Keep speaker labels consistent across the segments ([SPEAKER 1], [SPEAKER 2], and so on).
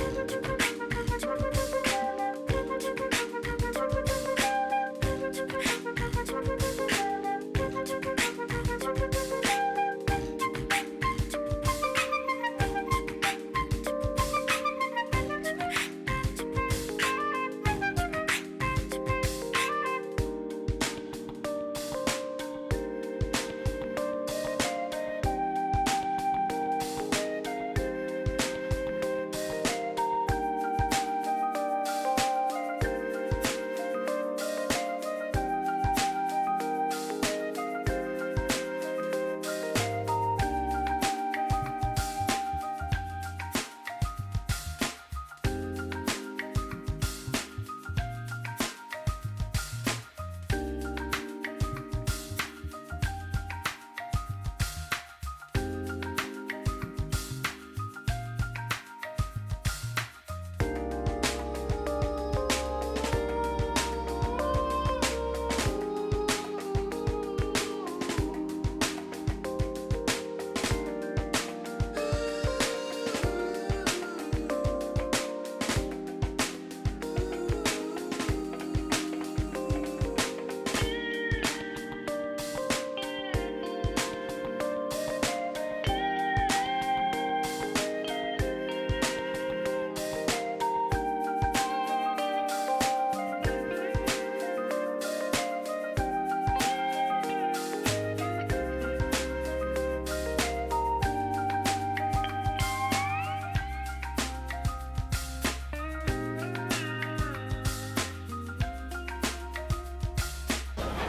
[SPEAKER 1] Thank you.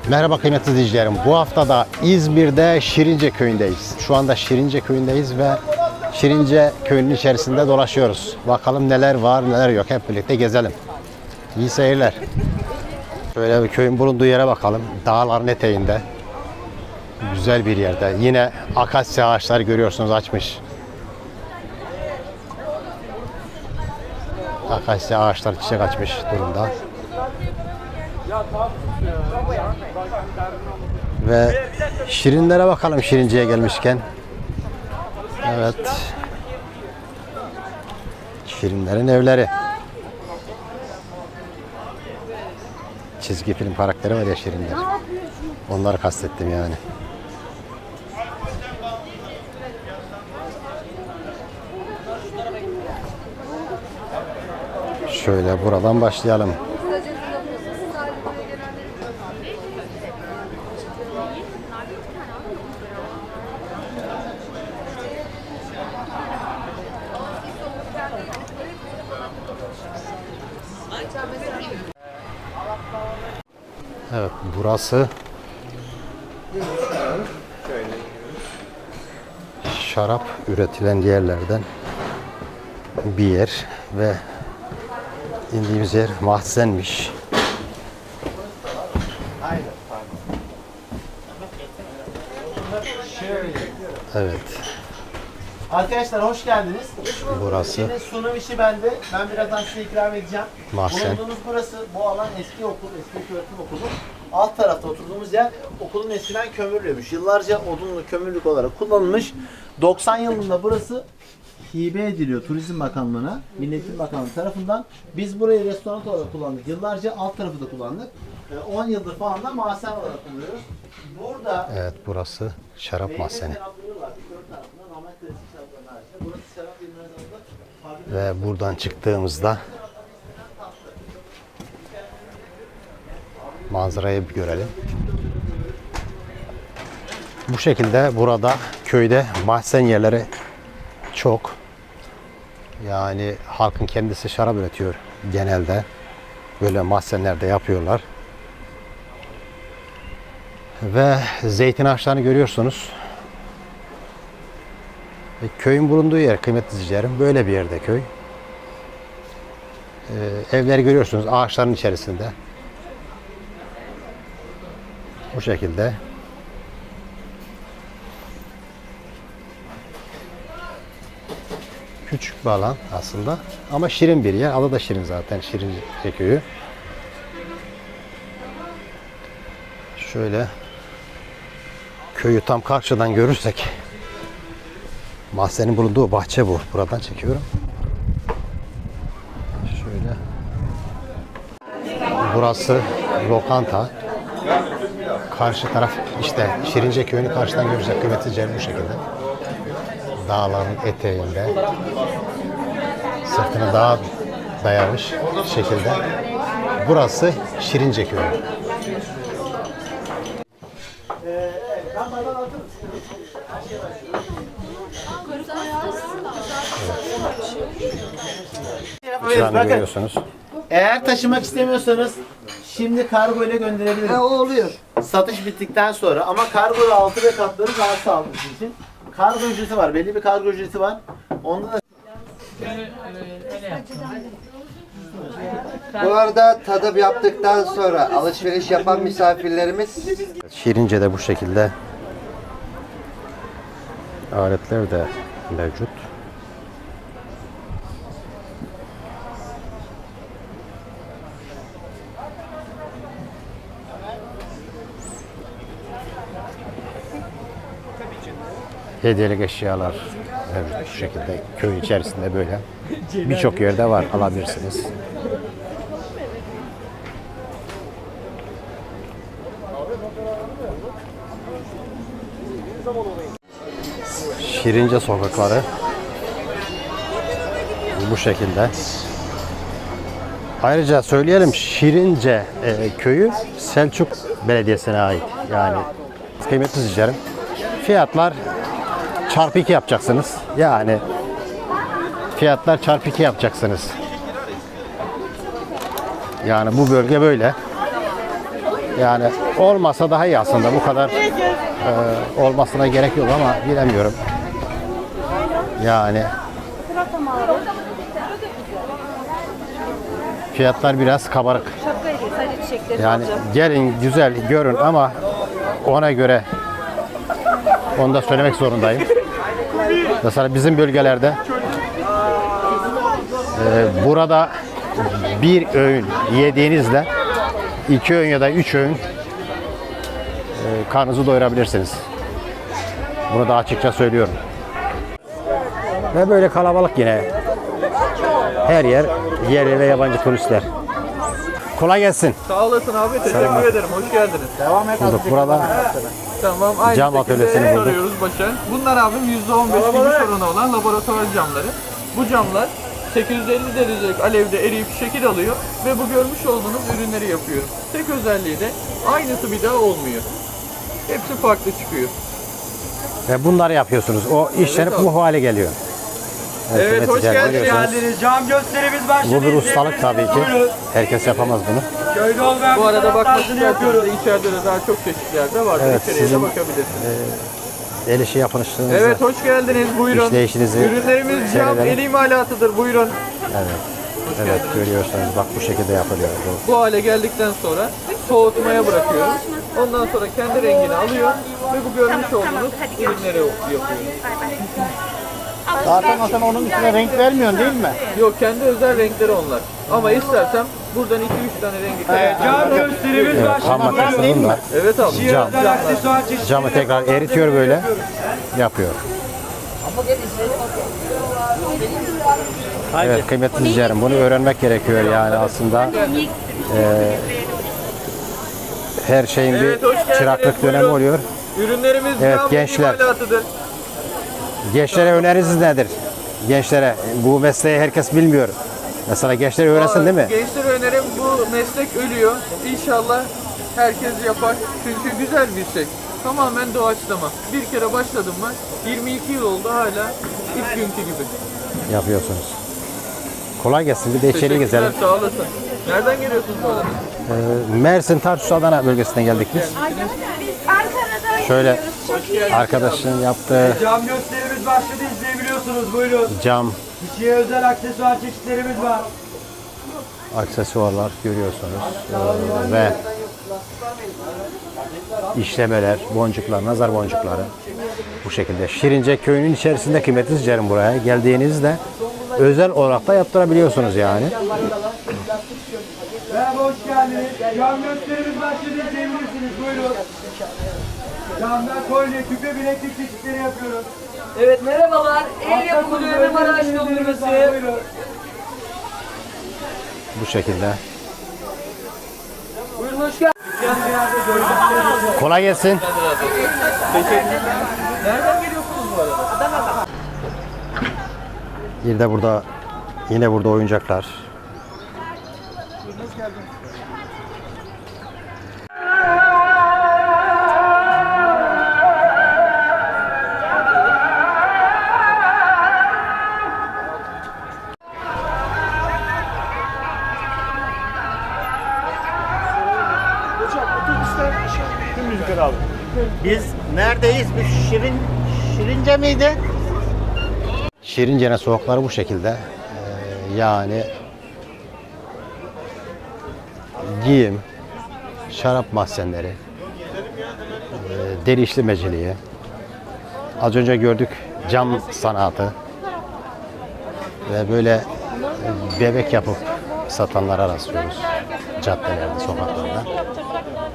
[SPEAKER 1] Merhaba kıymetli izleyicilerim. Bu hafta da İzmir'de Şirince köyündeyiz. Şu anda Şirince köyündeyiz ve Şirince köyünün içerisinde dolaşıyoruz. Bakalım neler var neler yok hep birlikte gezelim. İyi seyirler. Şöyle bir köyün bulunduğu yere bakalım. Dağların eteğinde. Güzel bir yerde. Yine akasya ağaçları görüyorsunuz açmış. Akasya ağaçlar çiçek açmış durumda. Ve şirinlere bakalım şirinciye gelmişken. Evet. Şirinlerin evleri. Çizgi film karakteri var ya şirinler. Onları kastettim yani. Şöyle buradan başlayalım. Evet burası şarap üretilen yerlerden bir yer ve indiğimiz yer mahzenmiş. Evet.
[SPEAKER 2] Arkadaşlar hoş geldiniz.
[SPEAKER 1] Burası
[SPEAKER 2] Yine sunum işi bende. Ben birazdan size ikram edeceğim.
[SPEAKER 1] Mahzen.
[SPEAKER 2] Bulunduğumuz burası, bu alan eski okul, eski öğretim okulu. Alt tarafta oturduğumuz yer okulun eskiden kömürlüymüş. Yıllarca odunlu kömürlük olarak kullanılmış. 90 yılında burası hibe ediliyor Turizm Bakanlığı'na, Milletin Bakanlığı tarafından. Biz burayı restoran olarak kullandık. Yıllarca alt tarafı da kullandık. Ee, 10 yıldır falan da mahzen olarak kullanıyoruz. Burada
[SPEAKER 1] evet burası şarap mahzeni. Ve buradan çıktığımızda manzarayı bir görelim. Bu şekilde burada köyde mahzen yerleri çok. Yani halkın kendisi şarap üretiyor genelde. Böyle mahzenlerde yapıyorlar. Ve zeytin ağaçlarını görüyorsunuz. Ve köyün bulunduğu yer kıymetli izleyicilerim böyle bir yerde köy. Ee, evleri görüyorsunuz ağaçların içerisinde. Bu şekilde. Küçük bir alan aslında. Ama şirin bir yer. Adı da şirin zaten. Şirin köyü. Şöyle köyü tam karşıdan görürsek mahzenin bulunduğu bahçe bu. Buradan çekiyorum. Şöyle. Burası lokanta. Karşı taraf işte Şirince köyünü karşıdan görecek Cem bu şekilde. Dağların eteğinde. Sırtını dağa dayamış şekilde. Burası Şirince köyü.
[SPEAKER 2] Evet,
[SPEAKER 1] Şu an görüyorsunuz.
[SPEAKER 2] Eğer taşımak istemiyorsanız şimdi kargo ile gönderebilirim.
[SPEAKER 3] Ha, o oluyor.
[SPEAKER 2] Satış bittikten sonra ama kargo altı ve katları daha sağlıklı için. Kargo ücreti var. Belli bir kargo ücreti var. Onda da
[SPEAKER 3] Bu arada tadım yaptıktan sonra alışveriş yapan misafirlerimiz
[SPEAKER 1] Şirince de bu şekilde aletler de mevcut. Hediyelik eşyalar mevcut bu şekilde köy içerisinde böyle. Birçok yerde var alabilirsiniz. Şirince sokakları bu şekilde. Ayrıca söyleyelim Şirince e, köyü Selçuk Belediyesi'ne ait. Yani kıymetli izleyicilerim. Fiyatlar çarpı 2 yapacaksınız. Yani fiyatlar çarpı 2 yapacaksınız. Yani bu bölge böyle. Yani olmasa daha iyi aslında bu kadar e, olmasına gerek yok ama bilemiyorum. Yani fiyatlar biraz kabarık. Yani gelin güzel görün ama ona göre onu da söylemek zorundayım. Mesela bizim bölgelerde e, burada bir öğün yediğinizde iki öğün ya da üç öğün e, karnınızı doyurabilirsiniz. Bunu da açıkça söylüyorum. Ve böyle kalabalık yine. Her yer yerli ve yabancı turistler. Kolay gelsin.
[SPEAKER 4] Sağ olasın abi. Teşekkür ederim. Hoş geldiniz.
[SPEAKER 2] devam et.
[SPEAKER 1] Burada
[SPEAKER 4] Tamam. Aynı
[SPEAKER 1] Cam
[SPEAKER 4] şekilde
[SPEAKER 1] atölyesini bulduk.
[SPEAKER 4] arıyoruz Başar. Bunlar abim %15 gümüş oranı olan laboratuvar camları. Bu camlar 850 derecelik alevde eriyip şekil alıyor ve bu görmüş olduğunuz ürünleri yapıyorum. Tek özelliği de aynısı bir daha olmuyor. Hepsi farklı çıkıyor.
[SPEAKER 1] ve bunları yapıyorsunuz. O işlenip bu hale geliyor.
[SPEAKER 4] Evet, hoş geldiniz.
[SPEAKER 1] görüyorsunuz.
[SPEAKER 5] Cam gösterimiz başladı.
[SPEAKER 1] Bu bir ustalık tabii ki. Herkes yapamaz bunu.
[SPEAKER 5] Köyde olmayan
[SPEAKER 4] Bu arada bakmak de içeride de daha çok çeşitler de var.
[SPEAKER 1] Evet,
[SPEAKER 4] İçeriye de
[SPEAKER 1] sizin-
[SPEAKER 4] bakabilirsiniz.
[SPEAKER 1] El işi yapınışınızı.
[SPEAKER 4] Evet hoş geldiniz. Buyurun.
[SPEAKER 1] İşleyişinizi
[SPEAKER 4] Ürünlerimiz cam el imalatıdır. Buyurun.
[SPEAKER 1] Evet. Evet görüyorsunuz bak bu şekilde yapılıyor. Bu.
[SPEAKER 4] Bu hale geldikten sonra soğutmaya bırakıyoruz. Ondan sonra kendi rengini alıyor ve bu görmüş olduğunuz ürünleri yapıyoruz.
[SPEAKER 2] Zaten o sen onun üstüne renk vermiyorsun değil mi?
[SPEAKER 4] Yok kendi özel renkleri onlar. Ama istersem buradan 2-3 tane rengi
[SPEAKER 5] Cam
[SPEAKER 4] kaybederim.
[SPEAKER 5] gösterimiz
[SPEAKER 1] Evet,
[SPEAKER 5] başladı.
[SPEAKER 1] ham maddesinin da
[SPEAKER 4] Evet abi.
[SPEAKER 1] cam. Camı tekrar eritiyor böyle. Yapıyor. Evet kıymetli izleyicilerim bunu öğrenmek gerekiyor yani aslında eee, her şeyin bir çıraklık dönemi oluyor.
[SPEAKER 4] Ürünlerimiz
[SPEAKER 1] Evet,
[SPEAKER 4] cam
[SPEAKER 1] gençler.
[SPEAKER 4] imalatıdır.
[SPEAKER 1] Gençlere öneriniz nedir? Gençlere bu mesleği herkes bilmiyor. Mesela gençler öğrensin değil mi?
[SPEAKER 4] Gençlere önerim bu meslek ölüyor. İnşallah herkes yapar. Çünkü güzel bir şey. Tamamen doğaçlama. Bir kere başladım mı 22 yıl oldu hala ilk günkü gibi.
[SPEAKER 1] Yapıyorsunuz. Kolay gelsin. Bir de içeri gezelim.
[SPEAKER 4] Sağ olasın. Nereden geliyorsunuz bu arada?
[SPEAKER 1] Ee, Mersin, Tarsus, Adana bölgesinden geldik biz. Şöyle arkadaşın yaptığı
[SPEAKER 5] Cam gösterimiz başladı izleyebiliyorsunuz. Buyurun.
[SPEAKER 1] cam
[SPEAKER 5] Kişiye özel aksesuar çeşitlerimiz var.
[SPEAKER 1] aksesuarlar görüyorsunuz. Ee, ve işlemeler, boncuklar, nazar boncukları bu şekilde. Şirince köyünün içerisinde kıymetli izleyicilerim buraya geldiğinizde özel olarak da yaptırabiliyorsunuz yani.
[SPEAKER 5] Merhaba hoş geldiniz. Cam gösterimiz başladı izleyebilirsiniz. Buyurun. Camdan kolye, küpe, bileklik çeşitleri yapıyoruz.
[SPEAKER 6] Evet merhabalar. El yapımı dövme Maraş dondurması.
[SPEAKER 5] Buyurun.
[SPEAKER 1] Bu şekilde.
[SPEAKER 5] hoş geldin.
[SPEAKER 1] Kolay gelsin.
[SPEAKER 4] Nereden geliyorsunuz bu arada?
[SPEAKER 1] Bir de burada yine burada oyuncaklar.
[SPEAKER 2] Biz neredeyiz? Bu Şirin Şirince miydi?
[SPEAKER 1] Şirince'nin sokakları bu şekilde. Ee, yani giyim, şarap mahzenleri, e, deri işlemeciliği, az önce gördük cam sanatı ve böyle e, bebek yapıp satanlara rastlıyoruz caddelerde, sokaklarda.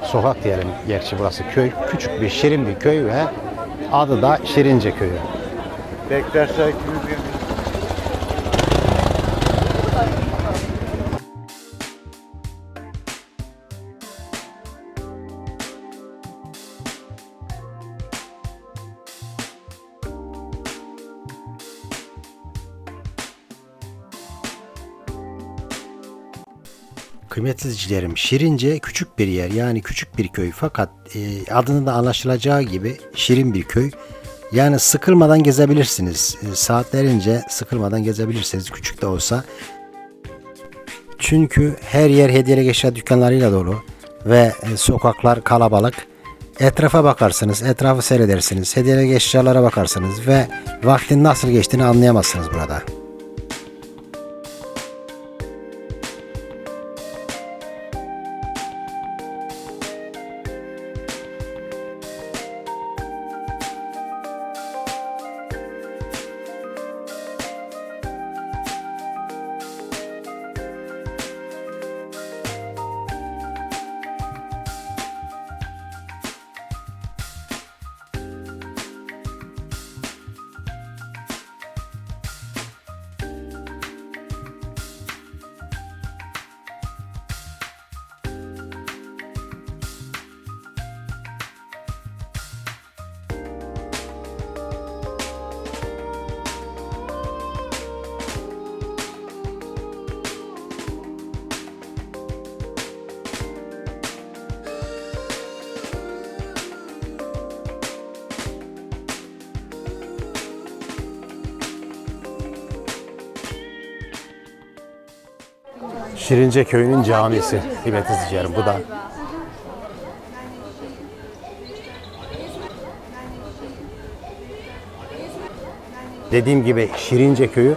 [SPEAKER 1] Sokak diyelim, gerçi burası köy, küçük bir şirin bir köy ve adı da Şirince Köyü.
[SPEAKER 2] Beklerse gibi bir
[SPEAKER 1] izleyicilerim, Şirince küçük bir yer yani küçük bir köy fakat e, adının da anlaşılacağı gibi şirin bir köy. Yani sıkılmadan gezebilirsiniz. E, saatlerince sıkılmadan gezebilirsiniz küçük de olsa. Çünkü her yer hediyelik eşya dükkanlarıyla dolu ve e, sokaklar kalabalık. Etrafa bakarsınız, etrafı seyredersiniz, hediyelik eşyalara bakarsınız ve vaktin nasıl geçtiğini anlayamazsınız burada. Şirince köyünün camisi. Kıymetli izleyicilerim bu da. Dediğim gibi Şirince köyü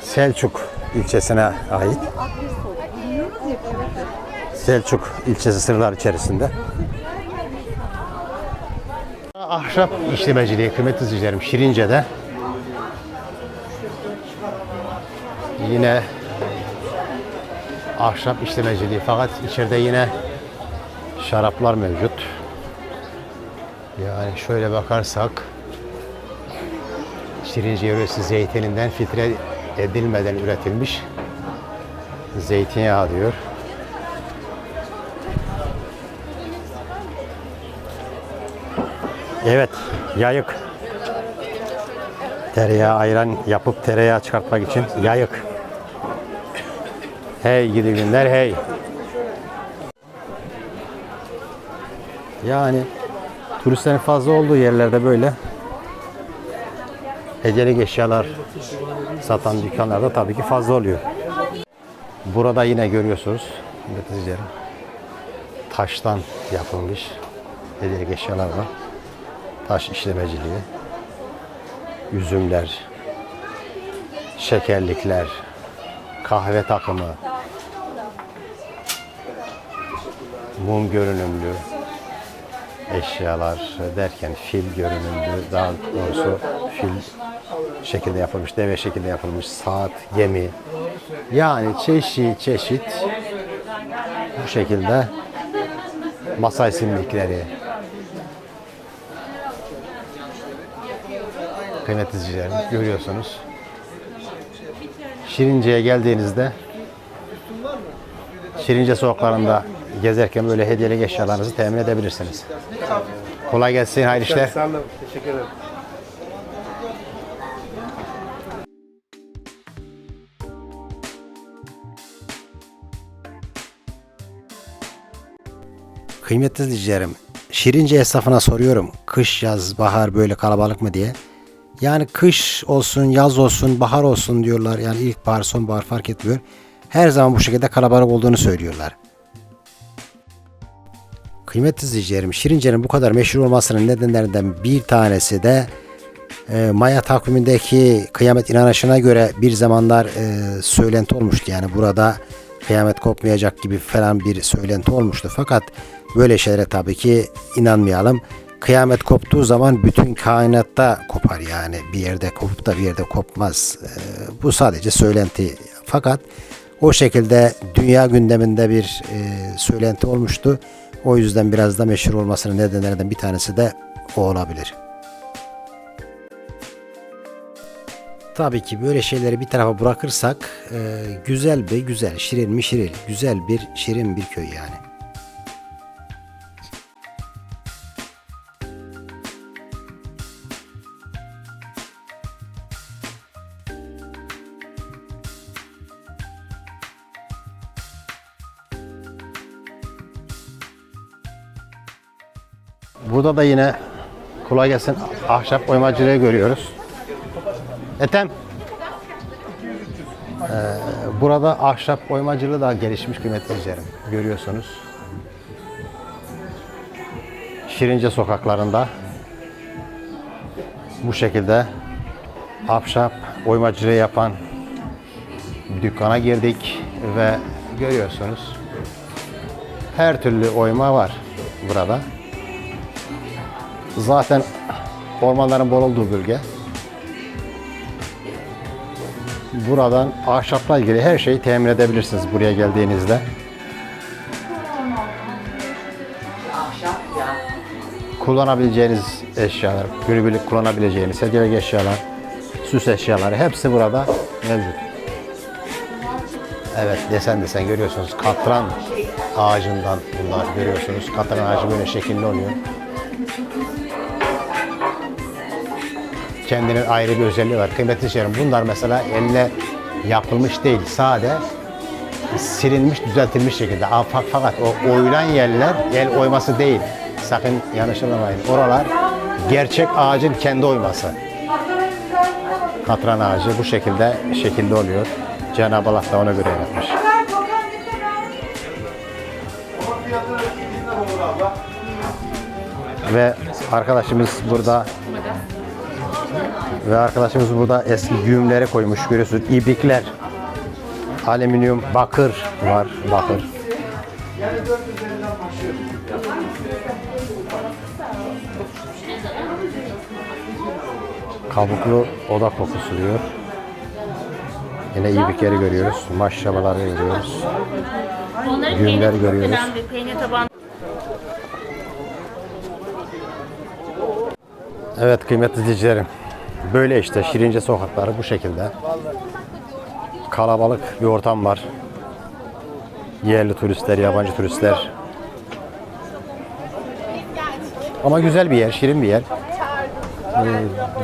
[SPEAKER 1] Selçuk ilçesine ait. Selçuk ilçesi sırlar içerisinde. Ahşap işlemeciliği kıymetli izleyicilerim Şirince'de. Yine ahşap işlemeciliği fakat içeride yine şaraplar mevcut. Yani şöyle bakarsak Şirince yöresi zeytininden filtre edilmeden üretilmiş zeytinyağı diyor. Evet, yayık. Tereyağı ayran yapıp tereyağı çıkartmak için yayık. Hey gidi günler hey. Yani turistlerin fazla olduğu yerlerde böyle hediyelik eşyalar satan dükkanlarda tabii ki fazla oluyor. Burada yine görüyorsunuz üreticilerin taştan yapılmış hediyelik eşyalar var. Taş işlemeciliği, üzümler, şekerlikler, kahve takımı, mum görünümlü eşyalar derken fil görünümlü daha doğrusu fil şekilde yapılmış, deve şekilde yapılmış saat, gemi yani çeşit çeşit bu şekilde masay simlikleri kıymetli görüyorsunuz. Şirince'ye geldiğinizde Şirince sokaklarında gezerken böyle hediyelik eşyalarınızı temin edebilirsiniz. Kolay gelsin, hayırlı işler.
[SPEAKER 5] Sağ olun. Teşekkür ederim.
[SPEAKER 1] Kıymetli izleyicilerim, Şirince esnafına soruyorum. Kış, yaz, bahar böyle kalabalık mı diye. Yani kış olsun, yaz olsun, bahar olsun diyorlar. Yani ilkbahar, sonbahar fark etmiyor. Her zaman bu şekilde kalabalık olduğunu söylüyorlar. Kıymetli izleyicilerim, Şirince'nin bu kadar meşhur olmasının nedenlerinden bir tanesi de e, Maya takvimindeki kıyamet inanışına göre bir zamanlar e, söylenti olmuştu. Yani burada kıyamet kopmayacak gibi falan bir söylenti olmuştu. Fakat böyle şeylere tabii ki inanmayalım. Kıyamet koptuğu zaman bütün kainatta kopar yani bir yerde kopup da bir yerde kopmaz. E, bu sadece söylenti. Fakat o şekilde dünya gündeminde bir e, söylenti olmuştu. O yüzden biraz da meşhur olmasının nedenlerinden bir tanesi de o olabilir. Tabii ki böyle şeyleri bir tarafa bırakırsak e, güzel bir güzel, şirin mi şirin, güzel bir şirin bir köy yani. Burada da yine kolay gelsin ahşap oymacılığı görüyoruz. Etem. Ee, burada ahşap oymacılığı da gelişmiş kıymetli izlerim. Görüyorsunuz. Şirince sokaklarında bu şekilde ahşap oymacılığı yapan dükkana girdik ve görüyorsunuz her türlü oyma var burada. Zaten ormanların bol olduğu bölge. Buradan ahşapla ilgili her şeyi temin edebilirsiniz buraya geldiğinizde. Kullanabileceğiniz eşyalar, günübirlik kullanabileceğiniz hediyelik eşyalar, süs eşyaları hepsi burada mevcut. Evet desen desen görüyorsunuz katran ağacından bunlar görüyorsunuz. Katran ağacı böyle şekilli oluyor. Kendinin ayrı bir özelliği var. Kıymetli şeylerim bunlar mesela elle yapılmış değil. Sade silinmiş, düzeltilmiş şekilde. Aa, fa- Fakat o oyulan yerler el oyması değil. Sakın yanlış anlamayın. Oralar gerçek ağacın kendi oyması. Katran ağacı bu şekilde şekilde oluyor. Cenab-ı Allah da ona göre yaratmış. Ve arkadaşımız burada ve arkadaşımız burada eski güğümleri koymuş görüyorsunuz. İbrikler, alüminyum, bakır var, bakır. Kabuklu oda kokusu diyor. Yine ibrikleri görüyoruz, maşrabaları görüyoruz. Günler görüyoruz. Evet kıymetli izleyicilerim. Böyle işte Şirince sokakları bu şekilde. Kalabalık bir ortam var. Yerli turistler, yabancı turistler. Ama güzel bir yer, şirin bir yer. Ee,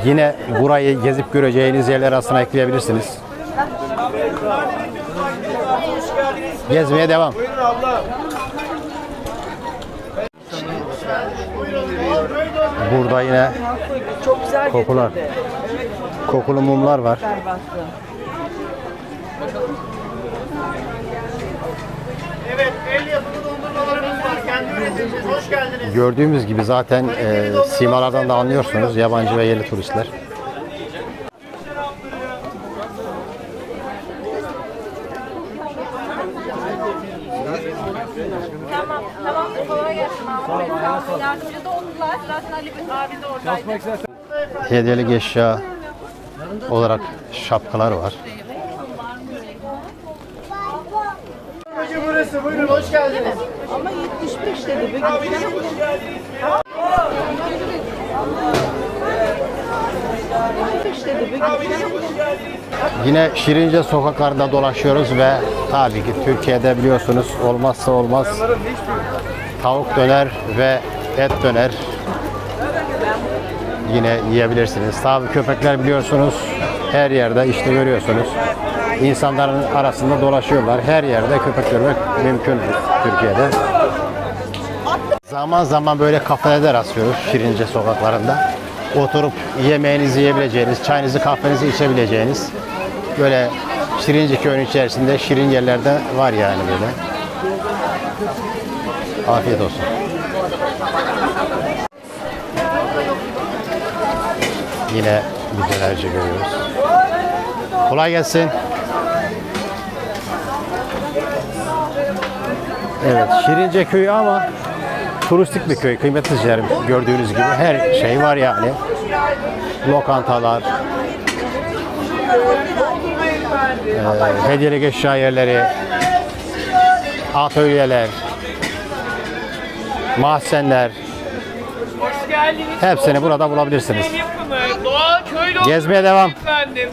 [SPEAKER 1] yine burayı gezip göreceğiniz yerler arasına ekleyebilirsiniz. Gezmeye devam. Burada yine kokular. Kokulu mumlar var.
[SPEAKER 2] Evet, el yapımı dondurmalarımız var. Kendi üreticimiz. Hoş geldiniz.
[SPEAKER 1] Gördüğümüz gibi zaten e, simalardan da anlıyorsunuz yabancı ve yerli turistler.
[SPEAKER 7] Tamam, tamam. Kolay gelsin abi. Yardımcı da oldular. Zaten Ali abi de oradaydı.
[SPEAKER 1] Hediyelik eşya olarak şapkalar var.
[SPEAKER 2] Burası. Buyurun, hoş geldiniz.
[SPEAKER 1] Yine Şirince sokaklarda dolaşıyoruz ve tabii ki Türkiye'de biliyorsunuz olmazsa olmaz tavuk döner ve et döner yine yiyebilirsiniz. Tabii köpekler biliyorsunuz her yerde işte görüyorsunuz. İnsanların arasında dolaşıyorlar. Her yerde köpek görmek mümkün Türkiye'de. Zaman zaman böyle kafelerde rastlıyoruz Şirince sokaklarında. Oturup yemeğinizi yiyebileceğiniz, çayınızı kahvenizi içebileceğiniz böyle Şirince köyün içerisinde şirin yerlerde var yani böyle. Afiyet olsun. Yine müzelerce görüyoruz. Kolay gelsin. Evet, Şirince köyü ama turistik bir köy. Kıymetli izleyicilerim gördüğünüz gibi her şey var yani. Lokantalar, e, hediyelik eşya yerleri, atölyeler, mahzenler, hepsini burada bulabilirsiniz.
[SPEAKER 6] El yapımı, doğal köylü
[SPEAKER 1] Gezmeye devam.
[SPEAKER 6] efendim.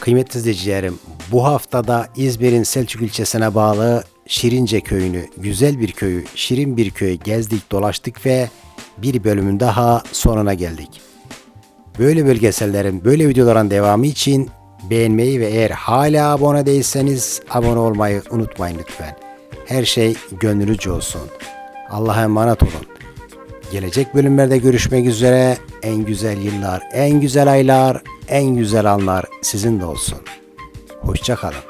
[SPEAKER 1] Kıymetli izleyicilerim, bu haftada İzmir'in Selçuk ilçesine bağlı Şirince köyünü, güzel bir köyü, şirin bir köyü gezdik, dolaştık ve bir bölümün daha sonuna geldik. Böyle belgesellerin, böyle videoların devamı için beğenmeyi ve eğer hala abone değilseniz abone olmayı unutmayın lütfen. Her şey gönlünüzce olsun. Allah'a emanet olun. Gelecek bölümlerde görüşmek üzere. En güzel yıllar, en güzel aylar, en güzel anlar sizin de olsun. Hoşça kalın.